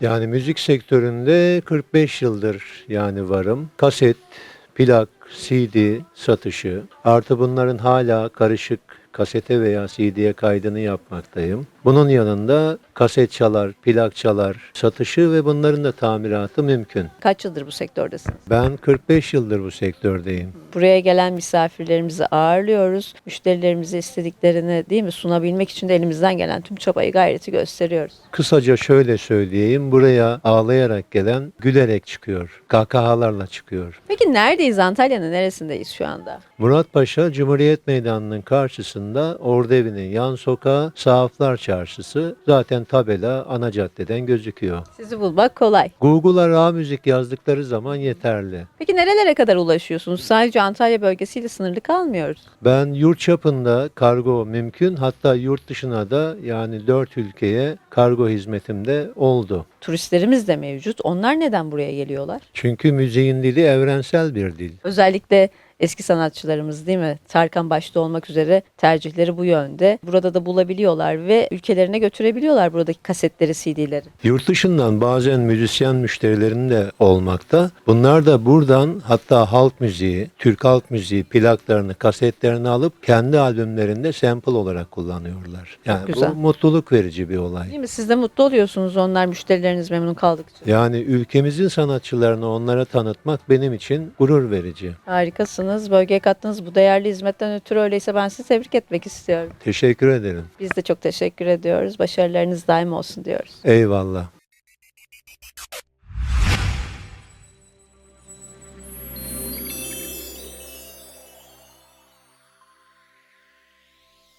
Yani müzik sektöründe 45 yıldır yani varım. Kaset, plak, CD satışı artı bunların hala karışık kasete veya CD'ye kaydını yapmaktayım. Bunun yanında kaset çalar, plak çalar satışı ve bunların da tamiratı mümkün. Kaç yıldır bu sektördesiniz? Ben 45 yıldır bu sektördeyim. Buraya gelen misafirlerimizi ağırlıyoruz. Müşterilerimize istediklerini değil mi sunabilmek için de elimizden gelen tüm çabayı gayreti gösteriyoruz. Kısaca şöyle söyleyeyim. Buraya ağlayarak gelen gülerek çıkıyor. Kahkahalarla çıkıyor. Peki neredeyiz? Antalya'nın neresindeyiz şu anda? Muratpaşa Cumhuriyet Meydanı'nın karşısında Ordevi'nin yan sokağı Sahaflar Çarşısı zaten tabela ana caddeden gözüküyor. Sizi bulmak kolay. Google'a Ra müzik yazdıkları zaman yeterli. Peki nerelere kadar ulaşıyorsunuz? Sadece Antalya bölgesiyle sınırlı kalmıyoruz. Ben yurt çapında kargo mümkün hatta yurt dışına da yani dört ülkeye kargo hizmetimde oldu. Turistlerimiz de mevcut. Onlar neden buraya geliyorlar? Çünkü müziğin dili evrensel bir dil. Özellikle eski sanatçılarımız değil mi? Tarkan başta olmak üzere tercihleri bu yönde. Burada da bulabiliyorlar ve ülkelerine götürebiliyorlar buradaki kasetleri, CD'leri. Yurt dışından bazen müzisyen müşterilerin de olmakta. Bunlar da buradan hatta halk müziği, Türk halk müziği plaklarını, kasetlerini alıp kendi albümlerinde sample olarak kullanıyorlar. Yani güzel. bu mutluluk verici bir olay. Değil mi? Siz de mutlu oluyorsunuz onlar müşterileriniz memnun kaldıkça. Yani ülkemizin sanatçılarını onlara tanıtmak benim için gurur verici. Harikasınız. Bölgeye kattığınız bu değerli hizmetten ötürü öyleyse ben sizi tebrik etmek istiyorum. Teşekkür ederim. Biz de çok teşekkür ediyoruz. Başarılarınız daim olsun diyoruz. Eyvallah.